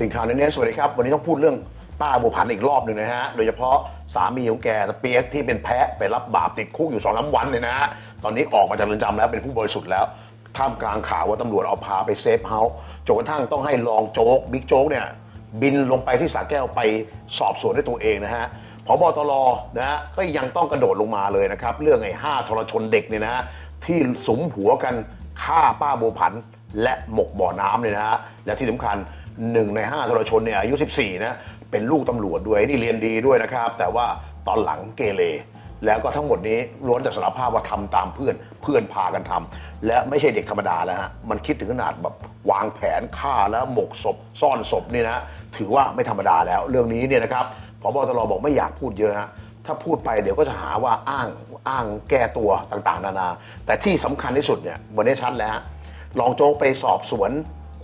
ถึงข่าวนี้เนี่ยสวัสดีครับ วันนี้ต้องพูดเรื่องป้าบัวผันอีกรอบหนึ่งนะฮะ โดยเฉพาะสามีของแกตะเปียกที่เป็นแพะไปรับบาปติดคุกอยู่สองสาวันเนี่ยนะฮะ ตอนนี้ออกมาจากเรือนจำแล้วเป็นผู้บริสุทธิ์แล้วท่ามกลางข่าวว่าตำรวจเอาพาไปเซฟเฮาส์จนกระทั่งต้องให้รองโจ๊กบิ๊กโจ๊กเนี่ยบินลงไปที่สาแก้วไปสอบสวนด้วยตัวเองนะฮะพบตรนะฮะก็ยังต้องกระโดดลงมาเลยนะครับ เรื่องไอ้ห้าทรชนเด็กเนี่ยนะฮะที่สมหัวกันฆ่าป้าบัวผันและหมกบ่อน้ำเนี่ยนะฮะและที่สำคัญ หนึ่งในห้าทรชนเนี่ยอายุ 14 นะ เป็นลูกตำรวจด้วยนี่เรียนดีด้วยนะครับ แต่ว่าตอนหลังเกเรแล้วก็ทั้งหมดนี้ล้วนแต่สารภาพว่าทำตามเพื่อนเพื่อนพากันทำและไม่ใช่เด็กธรรมดาแล้วฮะมันคิดถึงขนาดแบบวางแผนฆ่าแล้วหมกศพ ซ่อนศพนี่นะถือว่าไม่ธรรมดาแล้ว เรื่องนี้เนี่ยนะครับพบตรบอกไม่อยากพูดเยอะฮะถ้าพูดไปเดี๋ยวก็จะหาว่าอ้างอ้างแก้ตัวต่างๆ นานา แต่ที่สำคัญที่สุดเนี่ยวันนี้ชัดแล้วฮะรองโจ๊กไปสอบสวน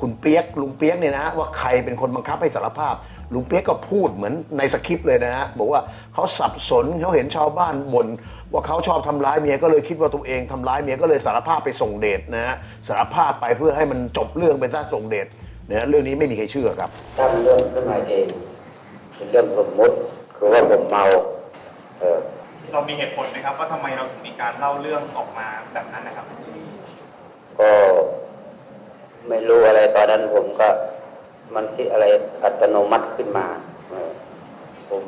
คุณเปียกลุงเปียกเนี่ยนะว่าใครเป็นคนบังคับให้สารภาพ ลุงเปียกก็พูดเหมือนในสคริปต์เลยนะฮะบอกว่าเขาสับสนเขาเห็นชาวบ้านบ่นว่าเขาชอบทำร้ายเมียก็เลยคิดว่าตัวเองทำร้ายเมียก็เลยสารภาพไปส่งเดชนะฮะสารภาพไปเพื่อให้มันจบเรื่องไปซะส่งเดชเนี่ยเรื่องนี้ไม่มีใครเชื่อครับ ถ้าเป็นเรื่องขึ้นมาเองเป็นเรื่องสมมุติคือว่าผมเมาเออเรามีเหตุผลไหมครับว่าทำไมเราถึงมีการเล่าเรื่องออกมาแบบนั้นนะครับ ก็ ไม่รู้อะไรตอนนั้นผมก็มันคิดอะไรอัตโนมัติขึ้นมาผม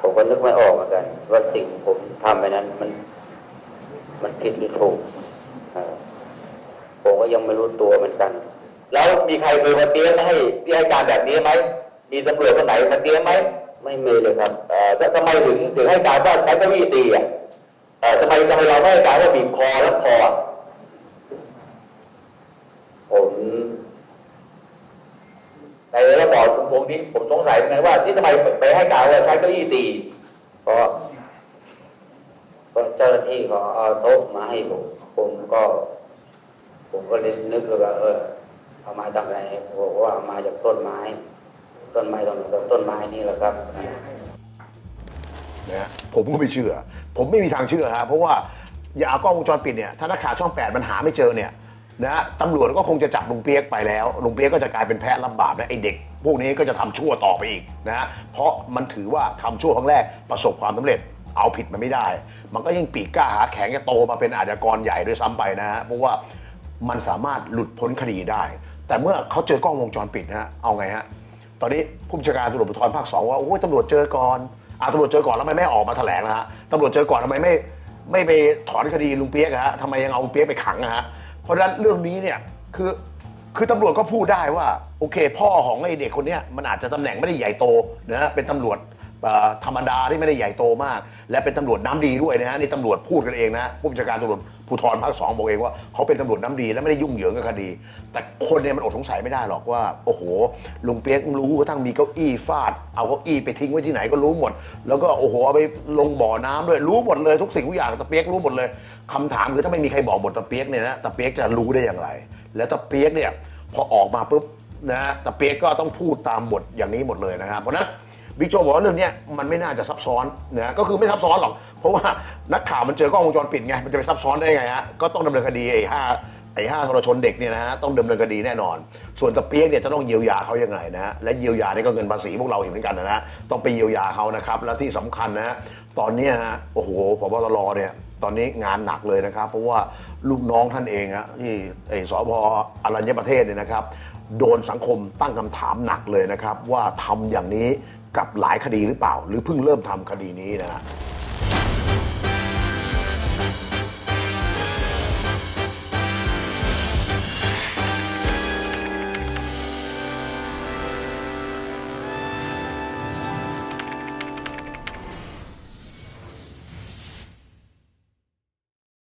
ผมก็นึกไม่ออกเหมือนกัน ว่าสิ่งผมทำไปนั้นมัน มันผิดหรือถูกผมก็ยังไม่รู้ตัวเหมือนกัน แล้วมีใครเคยมาเตรียให้ที่ให้การแบบนี้ไหมมีตำรวจคนไหนมาเตรียไหมไม่มีเลยครับแล้วทำไมถึงถึงให้การว่าใช้เก้าอี้ตีอะทำไมทำไมเราไม่ให้การว่าบีบคอแล้วคออะ ผม ในระบอบคุณพงษ์ นี้ผมสงสัยเหมือนกันว่าที่ทำไมไปให้การว่าใช้เก้าอี้ตีเพราะเจ้าหน้าที่เขาเอาโต๊ะมาให้ผมผมก็ ผมก็เลยนึกว่าเออเอามาทำอะไรบอกว่ามาจากต้นไม้ ต้นไม้ตรงนั้นต้นไม้นี่แหละครับนะผมก็ไม่เชื่อ ผมไม่มีทางเชื่อฮะเพราะว่าอย่าเอากล้องวงจรปิดเนี่ยถ้านักข่าวช่อง8มันหาไม่เจอเนี่ย นะฮะตำรวจก็คงจะจับลุงเปียกไปแล้วลุงเปียกก็จะกลายเป็นแพะรับบาปนะไอเด็ก พวกนี้ก็จะทำชั่วต่อไปอีกนะฮะเพราะมันถือว่าทำชั่วครั้งแรกประสบความสำเร็จ เอาผิดมันไม่ได้ มันก็ยิ่งปีกกล้าหาแข็งจะโตมาเป็นอาชญากรใหญ่ด้วยซ้ำไปนะฮะเพราะว่ามันสามารถหลุดพ้นคดีได้ แต่เมื่อเขาเจอกล้องวงจรปิดนะฮะเอาไงฮะ ตอนนี้ผู้บัญชาการตำรวจภูธรภาคสองว่าโอ้ยตำรวจเจอก่อนอ่าตำรวจเจอก่อนแล้วทำไมไม่ออกมาแถลงนะฮะตำรวจเจอก่อนทำไมไม่ไม่ไปถอนคดีลุงเปียกอะฮะทำไมยังเอาลุงเปียกไปขังอะฮะ เพราะฉะนั้นเรื่องนี้เนี่ยคือคือตำรวจก็พูดได้ว่า โอเค พ่อของไอ้เด็กคนเนี้ยมันอาจจะตำแหน่งไม่ได้ใหญ่โตนะฮะเป็นตำรวจ ธรรมดาที่ไม่ได้ใหญ่โตมาก และเป็นตำรวจน้ำดีด้วยนะฮะนี่ตำรวจพูดกันเองนะผู้บัญชาการตำรวจภูธรภาคสองบอกเองว่าเขาเป็นตำรวจน้ำดีและไม่ได้ยุ่งเหยิงกับคดี แต่คนเนี่ยมันอดสงสัยไม่ได้หรอกว่า โอ้โหลุงเปียกรู้กระทั่งมีเก้าอี้ฟาด เอาเก้าอี้ไปทิ้งไว้ที่ไหนก็รู้หมด แล้วก็โอ้โหเอาไปลงบ่อน้ำด้วยรู้หมดเลยทุกสิ่งทุกอย่างตะเปียกรู้หมดเลยคำถามคือถ้าไม่มีใครบอกหมดตะเปียกเนี่ยนะตะเปียกจะรู้ได้อย่างไร แล้วตะเปียกเนี่ยพอออกมาปุ๊บนะตะเปียกก็ต้องพูดตามบทอย่างนี้หมดเลยนะครับเพราะฉะนั้น บิ๊กโจบอกว่าเรื่องนี้มันไม่น่าจะซับซ้อนนะก็คือไม่ซับซ้อนหรอก เพราะว่านักข่าวมันเจอกล้องวงจรปิดไงมันจะไปซับซ้อนได้ไงฮะก็ต้องดำเนินคดีไอ้ห้าไอ้ห้าทรชนเด็กเนี่ยนะฮะต้องดำเนินคดีแน่นอน ส่วนตะเปียกเนี่ยจะต้องเยียวยาเขายังไงนะฮะและเยียวยานี่ก็เงินภาษีพวกเราเห็นเหมือนกันนะฮะต้องไปเยียวยาเขานะครับและที่สำคัญนะฮะตอนนี้ฮะโอ้โหพบตรเนี่ยตอนนี้งานหนักเลยนะครับ เพราะว่าลูกน้องท่านเองฮะที่ไอ้สพอรัญญประเทศเนี่ยนะครับโดนสังคมตั้งคำถามหนักเลยนะครับ ว่าทำอย่างนี้ กับหลายคดีหรือเปล่า หรือเพิ่งเริ่มทำคดีนี้นะฮะ